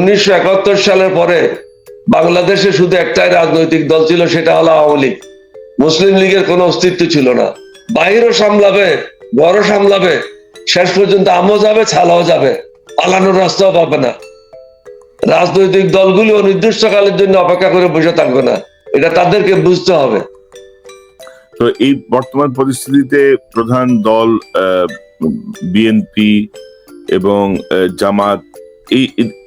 উনিশশো একাত্তর সালের পরে বাংলাদেশে শুধু একটাই রাজনৈতিক দল ছিল, সেটা হলো আওয়ামী লীগ। মুসলিম লীগের কোনো অস্তিত্ব ছিল না। বাইরেও সামলাবে ঘরও সামলাবে, শেষ পর্যন্ত আমও যাবে, ছালাও যাবে, পালানোর রাস্তাও পাবে না। রাজনৈতিক দলগুলি অনির্দিষ্টকালের জন্য অপেক্ষা করে বসে থাকবে না। এটা তাদেরকে বুঝতে হবে। তো এই বর্তমান পরিস্থিতিতে প্রধান দল বিএনপি এবং জামাত, এই-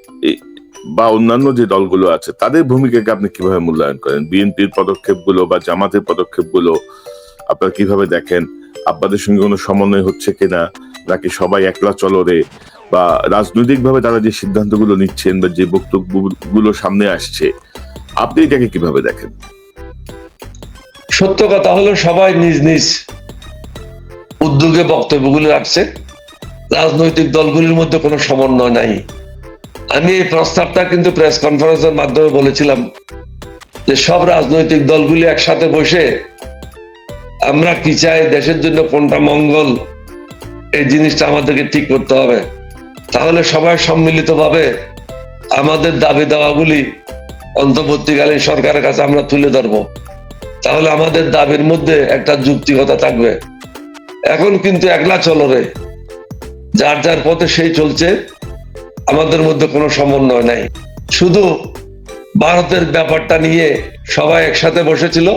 বা অন্যান্য যে দলগুলো আছে, তাদের ভূমিকাকে আপনি কীভাবে মূল্যায়ন করেন? বিএনপির পদক্ষেপগুলো বা জামাতের পদক্ষেপগুলো আপনারা কীভাবে দেখেন? আপনাদের সঙ্গে কোনো সমন্বয় হচ্ছে কিনা? নাকি সবাই একলা চলরে? বা রাজনৈতিকভাবে তারা যে সিদ্ধান্তগুলো নিচ্ছেন বা যে বক্তব্যগুলো সামনে আসছে, আপনি এটাকে কীভাবে দেখেন? সত্য কথা হলো সবাই নিজ নিজ উদ্যোগে বক্তব্যগুলি রাখছে। রাজনৈতিক দলগুলির মধ্যে কোনো সমন্বয় নাই। আমি এই প্রস্তাবটা কিন্তু প্রেস কনফারেন্সের মাধ্যমে বলেছিলাম যে সব রাজনৈতিক দলগুলি একসাথে বসে আমরা কি চাই দেশের জন্য কোনটা মঙ্গল? এই জিনিসটা আমাদেরকে ঠিক করতে হবে। তাহলে সবাই সম্মিলিতভাবে আমাদের দাবি দাওয়াগুলি অন্তর্বর্তীকালীন সরকারের কাছে আমরা তুলে ধরবো। তাহলে আমাদের দাবির মধ্যে একটা যুক্তিকতা থাকবে। এখন কিন্তু একলা চলরে যার যার পথে সেই চলছে। আমাদের মধ্যে কোনো সমন্বয় নাই। শুধু ভারতের ব্যাপারটা নিয়ে সবাই একসাথে বসেছিল।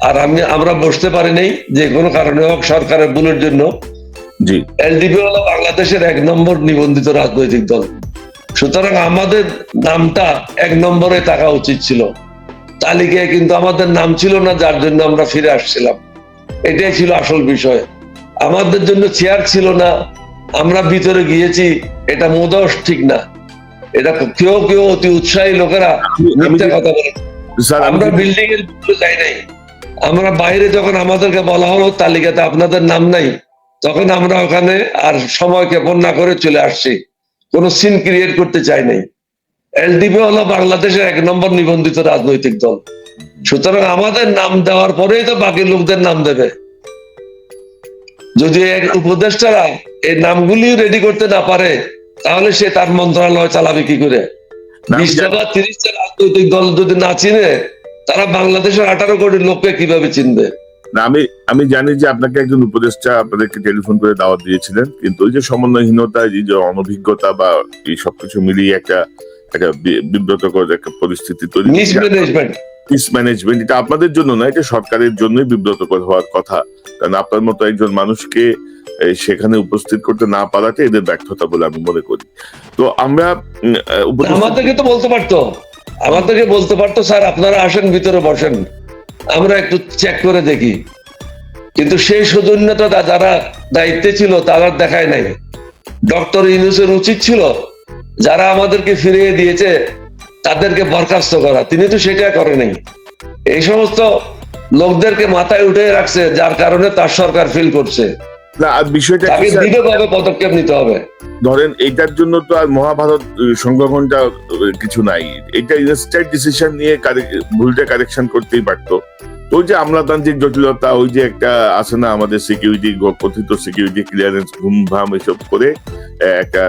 আর আমি আমরা বসতে পারি নাই যে কোনো কারণে হোক সরকারের ভুলের জন্য। জি। এলডিপি হলো বাংলাদেশের এক নম্বর নিবন্ধিত রাজনৈতিক দল। সুতরাং আমাদের নামটা এক নম্বরে থাকা উচিত ছিল। তালিকায় কিন্তু আমাদের নাম ছিল না যার জন্য আমরা ফিরে আসছিলাম। এটাই ছিল আসল বিষয়। আমাদের জন্য চেয়ার ছিল না আমরা ভিতরে গিয়েছি এটা মোদস ঠিক না। এটা কেউ কেউ অতি উৎসাহী লোকেরা মিথ্যা কথা বলে। আমরা বিল্ডিং এর ভিতরে যাই নাই। আমরা বাইরে যখন আমাদেরকে বলা হলো তালিকাতে আপনাদের নাম নাই তখন আমরা ওখানে আর সময় ক্ষেপণ না করে চলে আসছি। কোন সিন ক্রিয়েট করতে চাই নাই। এলডিপি হলো বাংলাদেশের এক নম্বর নিবন্ধিত রাজনৈতিক দল। সুতরাং আমাদের নাম দেওয়ার পরেই তো বাকি লোকদের নাম দেবে। যদি এক উপদেষ্টারা এই নামগুলি রেডি করতে না পারে তাহলে সে তার মন্ত্রণালয় চালাবে কি করে? বিশটা বা তিরিশটা রাজনৈতিক দল যদি না চিনে তারা বাংলাদেশের আঠারো কোটি লোককে কীভাবে চিনবে? না আমি আমি জানি যে আপনাকে একজন উপদেষ্টা আপনাদেরকে টেলিফোন করে দাওয়াত দিয়েছিলেন কিন্তু ওই যে সমন্বয়হীনতা এই যে অনভিজ্ঞতা বা এই সবকিছু মিলিয়ে একটা একটা বিব্রতকর একটা পরিস্থিতি তৈরি মিসম্যানেজমেন্ট এটা আপনাদের জন্য না, এটা সরকারের জন্যই বিব্রতকর হওয়ার কথা। কারণ আপনার মতো একজন মানুষকে সেখানে উপস্থিত করতে না পারাটা এদের ব্যর্থতা বলে আমি মনে করি। তো আমরা আমাদেরকে তো বলতে পারতো। আমাদেরকে বলতে পারতো, স্যার, আপনারা আসেন, ভিতরে বসেন। আমরা একটু চেক করে দেখি। কিন্তু সেই সৌজন্যতা যারা দায়িত্বে ছিল, তারা দেখায় নাই। ডক্টর ইউনুসের উচিত ছিল, যারা আমাদেরকে ফিরিয়ে দিয়েছে তাদেরকে বরখাস্ত করা। তিনি তো সেটা করে নাই। এই সমস্ত লোকদেরকে মাথায় উঠে রাখছে যার কারণে তার সরকার ফিল করছে। না বিষয়টা দৃঢ়ভাবে পদক্ষেপ নিতে হবে। ধরেন এটার জন্য তো আর মহাভারত সংগঠনটা কিছু নাই। এটা ইনস্ট্যান্ট ডিসিশন নিয়ে ভুলটা কারেকশন করতেই পারতো। ওই যে আমলাতান্ত্রিক জটিলতা ওই যে একটা আছে না আমাদের সিকিউরিটি কথিত সিকিউরিটি ক্লিয়ারেন্স ঘুম ভাম এসব করে একটা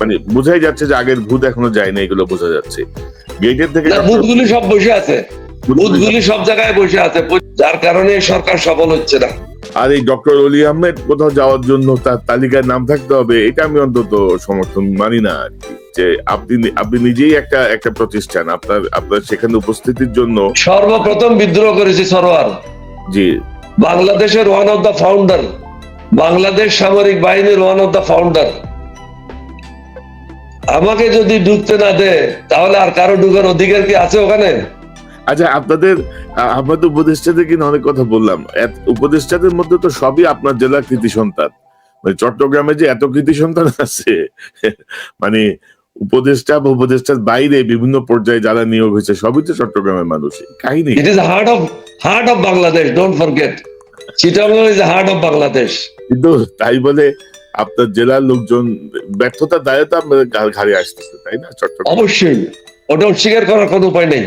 মানে বোঝাই যাচ্ছে যে আগের ভূত এখনও যায় না এগুলো বোঝা যাচ্ছে। গেটের থেকে ভূতগুলি সব বসে আছে। ভূতগুলি সব জায়গায় বসে আছে। যার কারণে সরকার সফল হচ্ছে না। আর এই ডক্টর অলি আহমেদ কোথাও যাওয়ার জন্য তার তালিকায় নাম থাকতে হবে এটা আমি অন্তত সমর্থন মানি না আর কি। যে আপনি আপনি নিজেই একটা একটা প্রতিষ্ঠান আপনার আপনার সেখানে উপস্থিতির জন্য সর্বপ্রথম বিদ্রোহ করেছে সরোয়ার। জি। বাংলাদেশের one of the founder Bangladesh সামরিক বাহিনীর ওয়ান অফ দ্য ফাউন্ডার আমাকে যদি ঢুকতে না দেয় তাহলে আর কারও ঢুকার অধিকার কি আছে ওখানে? আচ্ছা আপনাদের আ- আমাদের উপদেষ্টাদের কিনা অনেক কথা বললাম। উপদেষ্টাদের মধ্যে তো সবই আপনার জেলার কৃতি সন্তান। মানে চট্টগ্রামে যে এত কৃতি সন্তান আছে মানে উপদেষ্টা বা উপদেষ্টার বাইরে বিভিন্ন পর্যায়ে যারা নিয়োগ হয়েছে সবই তো চট্টগ্রামের মানুষ কাহিনী। It is heart of heart of Bangladesh don't forget Chittagong is heart of Bangladesh কিন্তু তাই বলে আপনার জেলার লোকজন ব্যর্থতার দায়ে তো আপনাদের ঘাড়ে আসতেছে তাই না চট্টগ্রাম? অবশ্যই। ওটা অস্বীকার করার কোনো উপায় নেই।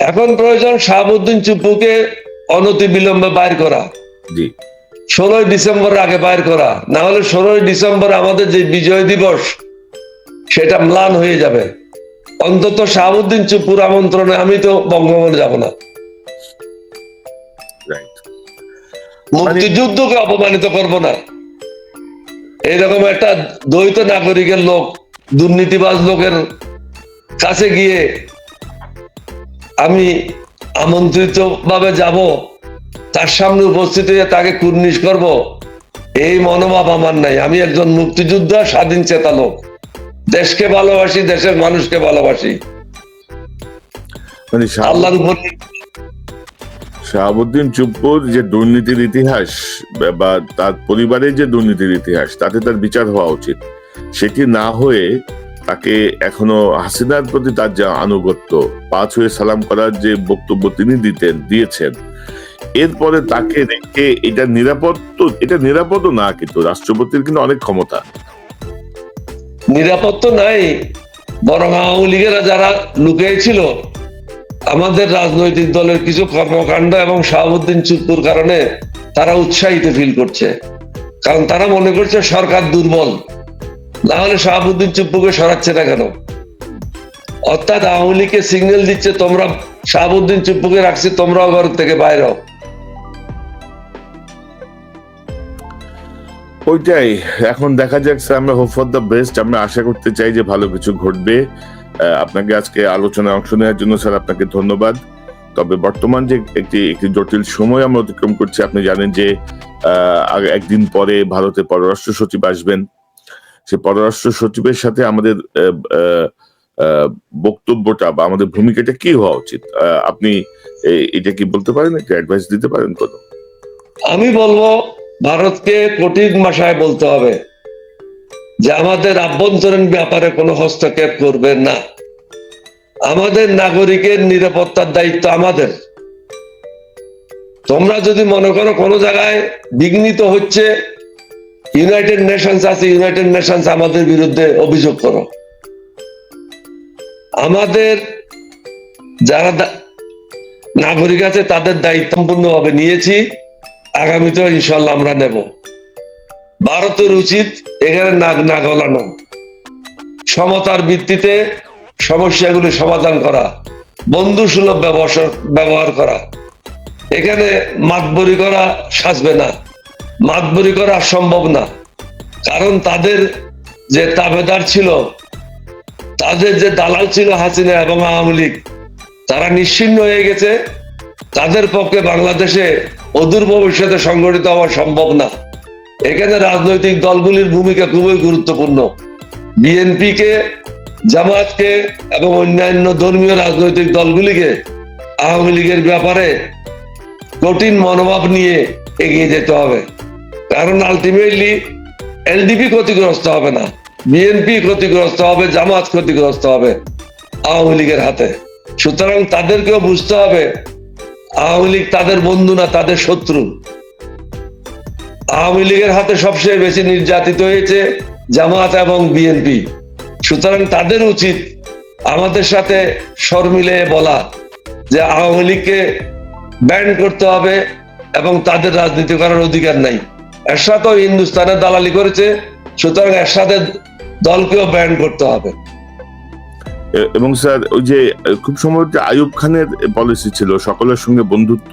এখন প্রয়োজন শাহাবুদ্দিন চুপুকে অনতি বিলম্বে বাইর করা। জি। ষোলোই ডিসেম্বর আগে বাইর করা। না হলে ষোলোই ডিসেম্বর আমাদের যে বিজয় দিবস সেটা ম্লান হয়ে যাবে। অন্তত শাহাবুদ্দিন চুপুর আমন্ত্রণে আমি তো বঙ্গভবনে যাব না। মুক্তিযুদ্ধকে অপমানিত করব না। এরকম একটা দ্বৈত নাগরিকের লোক দুর্নীতিবাজ লোকের কাছে গিয়ে আমি আমন্ত্রিত ভাবে যাব। তার সামনে উপস্থিত হয়ে তাকে কুর্নিশ করব। এই মনোভাব আমার নাই। আমি একজন মুক্তিযোদ্ধা স্বাধীন চেতা লোক দেশকে ভালোবাসি দেশের মানুষকে ভালোবাসি। মানে আল্লাহর উপর শাহাবুদ্দিন চুপ্পুর যে দুর্নীতির ইতিহাস বা- বা তার পরিবারের যে দুর্নীতির ইতিহাস তাতে তার বিচার হওয়া উচিত। সেটি না হয়ে তাকে এখনও হাসিনার প্রতি তার যে আনুগত্য, পাঁচ হয়ে সালাম করার যে বক্তব্য তিনি দিতেন, দিয়েছেন, এরপরে তাকে রেখে এটা নিরাপদ তো, এটা নিরাপদও না কিন্তু রাষ্ট্রপতির কিন্তু অনেক ক্ষমতা। নিরাপদ তো নাই, বরং আওয়ামী লীগেরা যারা লুকিয়েছিল আমাদের রাজনৈতিক দলের কিছু কর্মকাণ্ড এবং শাহাবুদ্দিন চুপ্পুর কারণে তারা উৎসাহিত ফিল করছে। কারণ তারা মনে করছে সরকার দুর্বল। না হলে শাহাবুদ্দিন চুপ্পুকে সরাচ্ছে না কেন? অর্থাৎ আওয়ামী লীগকে সিগন্যাল দিচ্ছে, তোমরা শাহাবুদ্দিন চুপ্পুকে রাখছি, তোমরাও ঘর থেকে বাইরে হও। ওইটাই, এখন দেখা যাক আমরা হোপ ফর দ্য বেস্ট আমরা আশা করতে চাই যে ভালো কিছু ঘটবে। আপনাকে আজকে আলোচনায় অংশ নেওয়ার জন্য স্যার আপনাকে ধন্যবাদ। তবে বর্তমান যে একটি একটি জটিল সময় আমরা অতিক্রম করছি, আপনি জানেন যে একদিন পরে ভারতে পররাষ্ট্র সচিব আসবেন। সে পররাষ্ট্র সচিবের সাথে আমাদের বক্তব্যটা বা আমাদের ভূমিকাটা কি হওয়া উচিত? আপনি এটা কি বলতে পারেন? একটা অ্যাডভাইস দিতে পারেন কোনো? আমি বলব, ভারতকে কঠিন ভাষায় বলতে হবে যে আমাদের আভ্যন্তরীণ ব্যাপারে কোনো হস্তক্ষেপ করবে না। আমাদের নাগরিকের নিরাপত্তার দায়িত্ব আমাদের। তোমরা যদি মনে করো কোনো জায়গায় বিঘ্নিত হচ্ছে ইউনাইটেড নেশনস আছে ইউনাইটেড নেশনস আমাদের বিরুদ্ধে অভিযোগ করো। আমাদের যারা নাগরিক আছে, তাদের দায়িত্ব সম্পূর্ণভাবে নিয়েছি। আগামীতেও ইনশাল্লাহ আমরা নেব। ভারতের উচিত এখানে নাক না গলানো সমতার ভিত্তিতে সমস্যাগুলি সমাধান করা বন্ধু সুলভ ব্যবহার করা। এখানে মাতবরি করা সাজবে না। মাতবরি করা সম্ভব না। কারণ তাদের যে তাবেদার ছিল, তাদের যে দালাল ছিল হাসিনা এবং আওয়ামী লীগ, তারা নিশ্চিন্ন হয়ে গেছে। তাদের পক্ষে বাংলাদেশে অদূর ভবিষ্যতে সংগঠিত হওয়া সম্ভব না। এখানে রাজনৈতিক দলগুলির ভূমিকা খুবই গুরুত্বপূর্ণ। বিএনপি কে জামাতকে এবং অন্যান্য ধর্মীয় রাজনৈতিক দলগুলিকে আওয়ামী লীগের ব্যাপারে কঠিন মনোভাব নিয়ে এগিয়ে যেতে হবে। কারণ আলটিমেটলি এলডিপি ক্ষতিগ্রস্ত হবে না বিএনপি ক্ষতিগ্রস্ত হবে, জামাত ক্ষতিগ্রস্ত হবে আওয়ামী লীগের হাতে। সুতরাং তাদেরকেও বুঝতে হবে, আওয়ামী লীগ তাদের বন্ধু না, তাদের শত্রু। আওয়ামী লীগের হাতে সবচেয়ে বেশি নির্যাতিত হয়েছে জামাত এবং বিএনপি সুতরাং তাদের উচিত আমাদের সাথে স্বর মিলে বলা যে আওয়ামী লীগকে ব্যান করতে হবে এবং তাদের রাজনীতি করার অধিকার নাই। এরশাদও হিন্দুস্তানের দালালি করেছে সুতরাং এরশাদের দলকেও ব্যান করতে হবে। এবং স্যার ওই যে খুব সম্ভবত আয়ুব খানের পলিসি ছিল সকলের সঙ্গে বন্ধুত্ব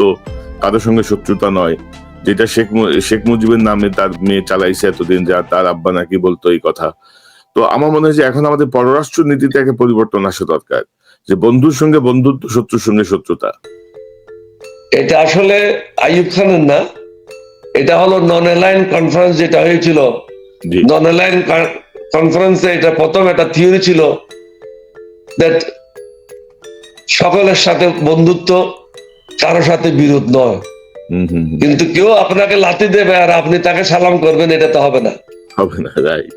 কারোর সঙ্গে শত্রুতা নয়। যেটা শেখ শেখ মুজিবের নামে তার মেয়ে চালাইছে এতদিন যা তার আব্বা নাকি বলতো এই কথা। তো আমার মনে হয় যে এখন আমাদের পররাষ্ট্র নীতিতে একটা পরিবর্তন আসা দরকার যে বন্ধুর সঙ্গে বন্ধুত্ব শত্রুর সঙ্গে শত্রুতা। এটা আসলে আইয়ুব খানের না এটা হলো নন অ্যালাইন কনফারেন্স যেটা হয়েছিল। নন অ্যালাইন কনফারেন্সে এটা প্রথম একটা থিওরি ছিল that সকলের সাথে বন্ধুত্ব কারোর সাথে বিরোধ নয়। কিন্তু কেউ আপনাকে লাথি দেবে আর আপনি তাকে সালাম করবেন এটা তো হবে না। হবে না রাইট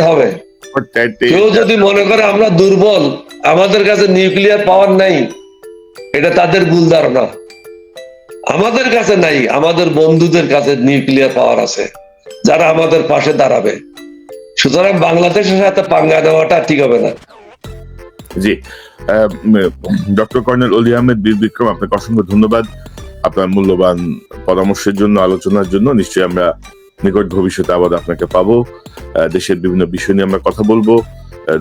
হবে। কেউ যদি মনে করে আমরা দুর্বল আমাদের কাছে নিউক্লিয়ার পাওয়ার নাই এটা তাদের ভুল ধারণা। আমাদের কাছে নাই আমাদের বন্ধুদের কাছে নিউক্লিয়ার পাওয়ার আছে যারা আমাদের পাশে দাঁড়াবে। সুতরাং বাংলাদেশের সাথে পাঙ্গা নেওয়াটা ঠিক হবে না। জি ডক্টর কর্নেল অলি আহমেদ বীর বিক্রম আপনাকে অসংখ্য ধন্যবাদ। আপনার মূল্যবান পরামর্শের জন্য আলোচনার জন্য নিশ্চয়ই আমরা নিকট ভবিষ্যতে আবার আপনাকে পাবো। দেশের বিভিন্ন বিষয় নিয়ে আমরা কথা বলব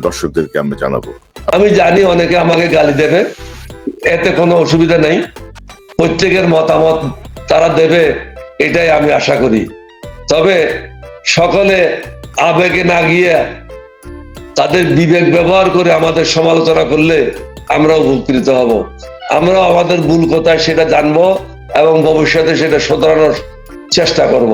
দর্শকদেরকে আমরা জানাব। আমি জানি অনেকে আমাকে গালি দেবে এতে কোনো অসুবিধা নেই। প্রত্যেকের মতামত তারা দেবে, এটাই আমি আশা করি। তবে সকলে আবেগে না গিয়ে তাদের বিবেক ব্যবহার করে আমাদের সমালোচনা করলে আমরা উপকৃত হব। আমরা আমাদের ভুল কোথায় সেটা জানব এবং ভবিষ্যতে সেটা শোধরানোর চেষ্টা করব।